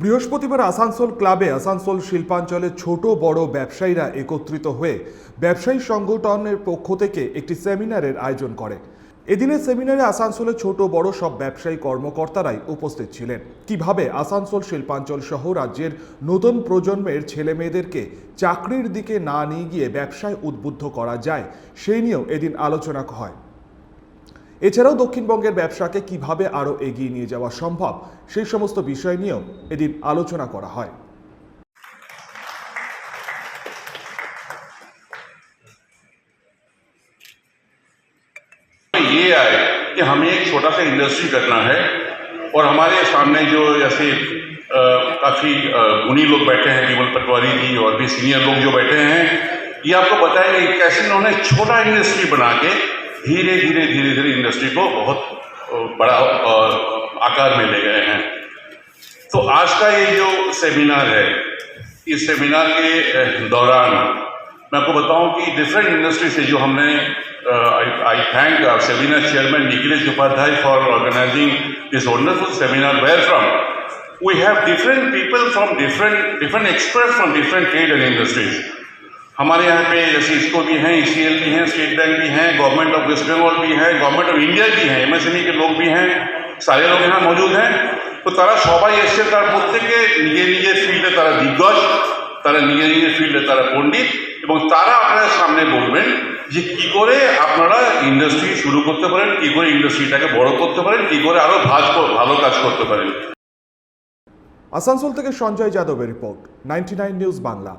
বৃহস্পতিবার আসানসোল ক্লাবে আসানসোল শিল্পাঞ্চলের ছোট, বড় ব্যবসায়ীরা একত্রিত হয়ে ব্যবসায়ী সংগঠনের পক্ষ থেকে একটি সেমিনারের আয়োজন করে। এদিনের সেমিনারে আসানসোলের ছোট, বড় সব ব্যবসায়ী কর্মকর্তারাই উপস্থিত ছিলেন। কীভাবে আসানসোল শিল্পাঞ্চল সহ রাজ্যের নতুন প্রজন্মের ছেলে মেয়েদেরকে চাকরির দিকে না নিয়ে গিয়ে ব্যবসায় উদ্বুদ্ধ করা যায়, সেই নিয়েও এদিন আলোচনা হয়। এছাড়াও দক্ষিণবঙ্গের ব্যবসাকে কিভাবে আরও এগিয়ে নিয়ে যাওয়া সম্ভব সেই সমস্ত বিষয় নিয়েও এদিন আলোচনা করা হয় ये आए कि हमें एक छोटा सा इंडस्ट्री करना है और हमारे सामने जो जैसे अ, काफ़ी अ, गुणी लोग बैठे हैं विमल पटवारी जी और भी सीनियर लोग जो बैठे हैं ये आपको बताएंगे कि कैसे इन्होंने छोटा इंडस्ट्री बना के धीरे धीरे धीरे धीरे इंडस्ट्री को बहुत बड़ा आकार में ले गए हैं। तो आज का ये जो सेमिनार है इस सेमिनार के दौरान मैं आपको बताऊँ कि डिफरेंट इंडस्ट्री से जो हमने I thank seminar chairman Nikhilesh Upadhyay for organising this wonderful seminar where from we have different people from different different expert from different trade and industries हमारे यहाँ पे जैसे इसको भी हैं ई भी हैं स्टेट बैंक भी हैं गवर्नमेंट ऑफ वेस्ट बंगाल भी है गवर्नमेंट ऑफ इंडिया भी हैं एमएसएमई के लोग भी हैं সারে লোক এখানে মজুদ হ্যাঁ তো তারা সবাই এসছে তার প্রত্যেকে নিজের নিজের ফিল্ডে তারা দিগ্গজ তারা নিজের নিজের ফিল্ডে তারা পণ্ডিত এবং তারা আপনাদের সামনে বলবেন যে কি করে আপনারা ইন্ডাস্ট্রি শুরু করতে পারেন কি করে ইন্ডাস্ট্রিটাকে বড় করতে পারেন কি করে আরো ভাজ ভালো কাজ করতে পারেন আসানসোল থেকে সঞ্জয় যাদবের রিপোর্ট নাইনটি নিউজ বাংলা